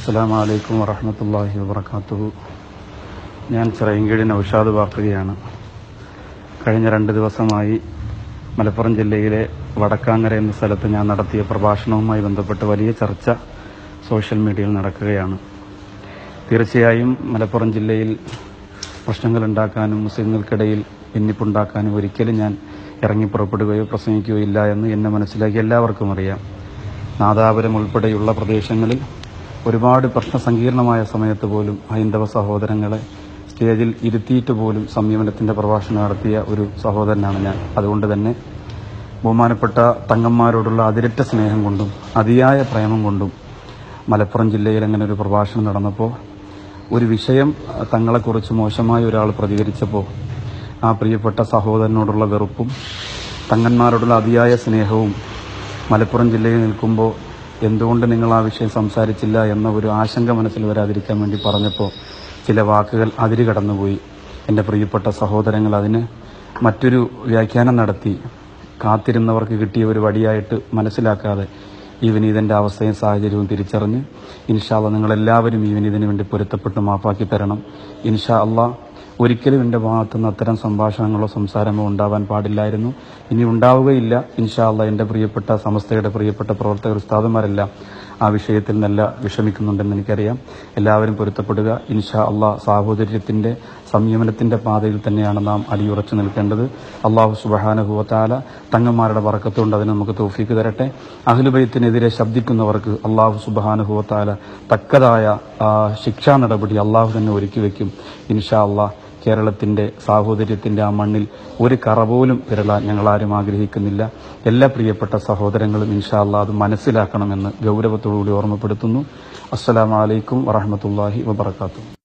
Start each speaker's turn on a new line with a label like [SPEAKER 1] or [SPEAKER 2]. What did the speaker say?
[SPEAKER 1] അസ്സാം വലൈക്കും വറഹമത്തല്ലാഹി വബർക്കാത്തു ഞാൻ ചിറയൻകീഴ് നൌഷാദ് വാക്കുകയാണ് കഴിഞ്ഞ രണ്ട് ദിവസമായി മലപ്പുറം ജില്ലയിലെ വടക്കാങ്ങര എന്ന സ്ഥലത്ത് ഞാൻ നടത്തിയ പ്രഭാഷണവുമായി ബന്ധപ്പെട്ട് വലിയ ചർച്ച സോഷ്യൽ മീഡിയയിൽ നടക്കുകയാണ്. തീർച്ചയായും മലപ്പുറം ജില്ലയിൽ പ്രശ്നങ്ങൾ ഉണ്ടാക്കാനും മുസ്ലിങ്ങൾക്കിടയിൽ ഭിന്നിപ്പുണ്ടാക്കാനും ഒരിക്കലും ഞാൻ ഇറങ്ങി പുറപ്പെടുകയോ പ്രസംഗിക്കുകയോ ഇല്ല എന്ന് എന്നെ മനസ്സിലാക്കി എല്ലാവർക്കും അറിയാം. നാദാപുരം ഉൾപ്പെടെയുള്ള പ്രദേശങ്ങളിൽ ഒരുപാട് പ്രശ്ന സങ്കീർണമായ സമയത്ത് പോലും ഹൈന്ദവ സഹോദരങ്ങളെ സ്റ്റേജിൽ ഇരുത്തിയിട്ട് പോലും സംയമനത്തിന്റെ പ്രഭാഷണം നടത്തിയ ഒരു സഹോദരനാണ് ഞാൻ. അതുകൊണ്ട് തന്നെ ബഹുമാനപ്പെട്ട തങ്ങന്മാരോടുള്ള അതിരറ്റ സ്നേഹം കൊണ്ടും അതിയായ പ്രേമം കൊണ്ടും മലപ്പുറം ജില്ലയിൽ അങ്ങനെ ഒരു പ്രഭാഷണം നടന്നപ്പോൾ ഒരു വിഷയം തങ്ങളെക്കുറിച്ച് മോശമായി ഒരാൾ പ്രതികരിച്ചപ്പോൾ ആ പ്രിയപ്പെട്ട സഹോദരനോടുള്ള വെറുപ്പും തങ്ങന്മാരോടുള്ള അതിയായ സ്നേഹവും മലപ്പുറം ജില്ലയിൽ നിൽക്കുമ്പോൾ എന്തുകൊണ്ട് നിങ്ങൾ ആ വിഷയം സംസാരിച്ചില്ല എന്ന ഒരു ആശങ്ക മനസ്സിൽ വരാതിരിക്കാൻ വേണ്ടി പറഞ്ഞപ്പോൾ ചില വാക്കുകൾ അതിര് കടന്നുപോയി. എന്റെ പ്രിയപ്പെട്ട സഹോദരങ്ങൾ അതിന് മറ്റൊരു വ്യാഖ്യാനം നടത്തി. കാത്തിരുന്നവർക്ക് കിട്ടിയ ഒരു വടിയായിട്ട് മനസ്സിലാക്കാതെ ഈ വിനീതന്റെ അവസ്ഥയും സാഹചര്യവും തിരിച്ചറിഞ്ഞ് ഇൻഷാല്ല നിങ്ങളെല്ലാവരും ഈ വിനീതിന് വേണ്ടി പൊരുത്തപ്പെട്ട് മാപ്പാക്കി തരണം. ഇൻഷാ അള്ളാ ഒരിക്കലും എന്റെ ഭാഗത്തുനിന്ന് അത്തരം സംഭാഷണങ്ങളോ സംസാരമോ ഉണ്ടാവാൻ പാടില്ലായിരുന്നു. ഇനി ഉണ്ടാവുകയില്ല. ഇൻഷാല്ല എന്റെ പ്രിയപ്പെട്ട സമസ്തയുടെ പ്രിയപ്പെട്ട പ്രവർത്തകർ ഉസ്താദന്മാരെല്ലാം ആ വിഷയത്തിൽ നല്ല വിഷമിക്കുന്നുണ്ടെന്ന് എനിക്കറിയാം. എല്ലാവരും പൊരുത്തപ്പെടുക. ഇൻഷാ അള്ളാഹ് സാഹോദര്യത്തിന്റെ സംയമനത്തിന്റെ പാതയിൽ തന്നെയാണ് നാം അടിയുറച്ചു നിൽക്കേണ്ടത്. അള്ളാഹു സുബഹാനുഭവത്താല തങ്ങന്മാരുടെ വറക്കത്തുകൊണ്ട് അതിന് നമുക്ക് തോഫീക്ക് തരട്ടെ. അഹ്ലുബൈത്തിനെതിരെ ശബ്ദിക്കുന്നവർക്ക് അള്ളാഹു സുബഹാനുഭവത്താല തക്കതായ ശിക്ഷാ നടപടി അള്ളാഹു തന്നെ ഒരുക്കി വയ്ക്കും ഇൻഷാ അള്ളാഹ് കേരളത്തിന്റെ സാഹോദര്യത്തിന്റെ ആ മണ്ണിൽ ഒരു കറ പോലും ഞങ്ങൾ ആരും ആഗ്രഹിക്കുന്നില്ല. എല്ലാ പ്രിയപ്പെട്ട സഹോദരങ്ങളും ഇൻഷാല്ല അത് മനസ്സിലാക്കണമെന്ന് ഗൗരവത്തോടുകൂടി ഓർമ്മപ്പെടുത്തുന്നു. അസ്സലാമലൈക്കും വറഹമത്തല്ലാഹി വബർക്കാത്തു